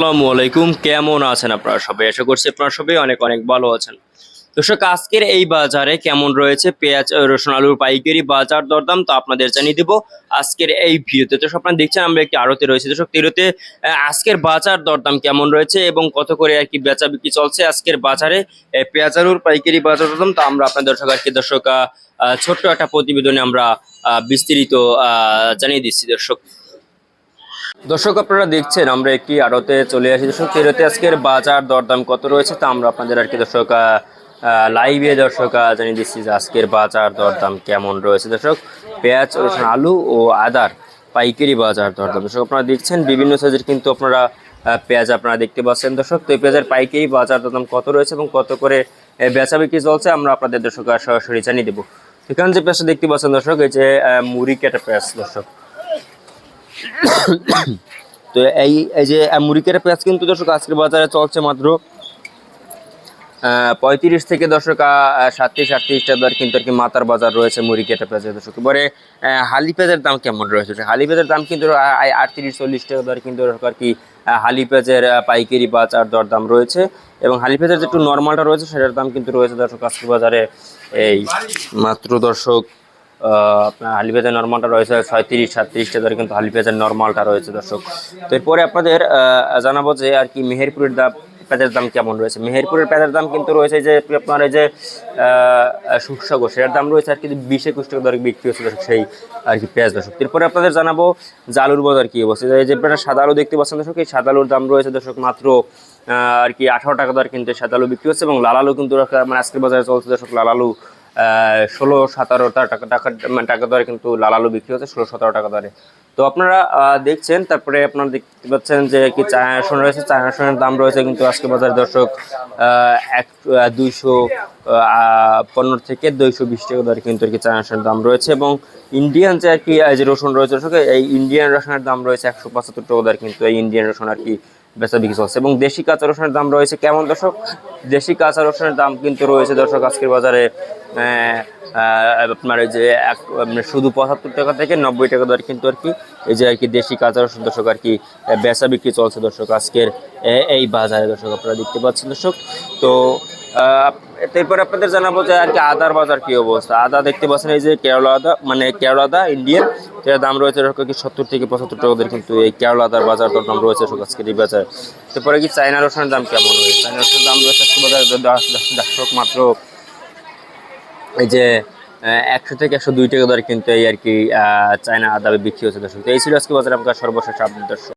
আসসালামু আলাইকুম। কেমন আছেন আপনারা সবাই? আশা করছি আপনারা সবাই অনেক অনেক ভালো আছেন। দর্শক, আজকের এই বাজারে কেমন রয়েছে? পেঁয়াজ, রসুন, আলুর পাইকারি বাজার দরদাম তো আপনাদের জানিয়ে দিব আজকের এই ভিডিওতে। তো আপনারা দেখছেন আমরা একটি আড়তে রয়েছে। দর্শক, তিরোতে আজকের বাজার দরদাম কেমন রয়েছে এবং কত করে আর কি বেচা বিক্রি চলছে আজকের বাজারে? পেঁয়াজ, আলুর পাইকারি বাজার দরদাম তো আমরা আপনাদের দর্শক আর কি দর্শক ছোট্ট একটা প্রতিবেদনে আমরা বিস্তারিত জানিয়ে দিচ্ছি। দর্শক দর্শক, আপনারা দেখছেন, আমরা একটি আড়তে চলে আসি। দর্শক তেরোতে আজকের বাজার দরদাম কত রয়েছে তা আমরা আপনাদের আর কি দর্শক লাইভে দর্শক জানিয়ে দিচ্ছি যে আজকের বাজার দরদাম কেমন রয়েছে। দর্শক, পেঁয়াজ, রসুন, আলু ও আদার পাইকারি বাজার দরদাম। দর্শক, আপনারা দেখছেন, বিভিন্ন সাইজের কিন্তু আপনারা পেঁয়াজ আপনারা দেখতে পাচ্ছেন। দর্শক, তো এই পেঁয়াজের পাইকারি বাজার দরদাম কত রয়েছে এবং কত করে বেচা বিক্রি চলছে আমরা আপনাদের দর্শক সরাসরি জানিয়ে দেবো। এখানে যে পেঁয়াজটা দেখতে পাচ্ছেন দর্শক, এই যে মুড়ি কেটে পেঁয়াজ দর্শক। তো এই এই যে মুড়িকের পেঁয়াজ কিন্তু দর্শক আজকের বাজারে চলছে মাত্র পঁয়ত্রিশ থেকে দর্শক সাতত্রিশ আটত্রিশটা দর কিন্তু আর কি মাতার বাজার রয়েছে মুড়ি কেটে পেঁয়াজের দর্শক। এবারে হালি পেঁয়াজের দাম কেমন রয়েছে? হালি পেঁয়াজের দাম কিন্তু আটত্রিশ, চল্লিশ টাকা দর কিন্তু আর কি হালি পেঁয়াজের পাইকারি বাজার দর দাম রয়েছে। এবং হালি পেঁয়াজের যে একটু নর্মালটা রয়েছে, সেটার দাম কিন্তু রয়েছে দর্শক আজকের বাজারে এই মাত্র দর্শক আপনার হালি পেঁয়াজের নর্মালটা রয়েছে ছয় ছয়ত্রিশ, সাতত্রিশটা ধরে কিন্তু হালি পেঁয়াজের নর্মালটা রয়েছে, দর্শক। তো এরপরে আপনাদের জানাব যে আর কি মেহেরপুরের দাম, পেঁয়াজের দাম কেমন রয়েছে? মেহেরপুরের পেঁয়াজের দাম কিন্তু রয়েছে যে আপনার এই যে সুসাগো সেটার দাম রয়েছে আর কি বিশ একুশ টাকা দরে বিক্রি হচ্ছে, দর্শক, সেই আর কি পেঁয়াজ, দর্শক। এরপরে আপনাদের জানাব যে আলুর বাজার কি অবস্থা? এই যে আপনারা সাদা আলু দেখতে পাচ্ছেন, দর্শক, এই সাদা আলুর দাম রয়েছে, দর্শক, মাত্র আর কি আঠারো টাকা দর কিন্তু সাদা আলু বিক্রি হচ্ছে এবং লাল আলু কিন্তু মানে আজকের বাজারে চলছে, দর্শক, লাল আলু ষোলো, সতেরো টাকা টাকা মানে টাকা দরে কিন্তু লাল আলু বিক্রি হচ্ছে, ষোলো, সতেরো টাকা দরে। তো আপনারা দেখছেন, তারপরে আপনারা দেখতে পাচ্ছেন যে কি চায়না রসুন রয়েছে চায়না রসুনের দাম রয়েছে কিন্তু আজকে বাজার দর্শক এক দুইশো পনেরো থেকে দুইশো বিশ টাকা দরে কিন্তু আর কি চায়না রসুনের দাম রয়েছে এবং ইন্ডিয়ান যে আর কি যে রসুন রয়েছে, দর্শক, এই ইন্ডিয়ান রসুনের দাম রয়েছে একশো পঁচাত্তর টাকা দরে কিন্তু এই ইন্ডিয়ান রসুন আর কি বেচা বিক্রি চলছে। এবং দেশি কাঁচা রসুনের দাম রয়েছে কেমন দর্শক? দেশি কাঁচা রসুনের দাম কিন্তু রয়েছে দর্শক আজকের বাজারে আপনার যে মানে শুধু পঁচাত্তর টাকা থেকে নব্বই টাকা দর কিন্তু আর কি, এই যে আর কি দেশি কাঁচা রসুন দর্শক আর কি বেচা বিক্রি চলছে দর্শক আজকের এই বাজারে দর্শক আপনারা দেখতে পাচ্ছেন দর্শক। তো এরপরে আপনাদের জানাব যে আর কি আদার বাজার কি অবস্থা? আদা দেখতে পাচ্ছেন এই যে কেরলা আদা মানে কেরলা আদা, ইন্ডিয়ান। এর দাম রয়েছে এরকম কি সত্তর থেকে পঁচাত্তর টাকা করে কিন্তু এই কেরলা আদার বাজার দাম রয়েছে আজকের এই বাজারে। তারপরে কি চায়না রসুনের দাম কেমন রয়েছে? চায়না রসুনের দাম রয়েছে আজকে বাজারে দর্শক মাত্র এই যে একশো থেকে একশো দুই টাকা দরে কিন্তু এই আর কি চায়না আদা বিক্রি হচ্ছে দর্শক। তো এই ছিল আজকে বাজারে আপনার সর্বশেষ আপডেট দর্শক।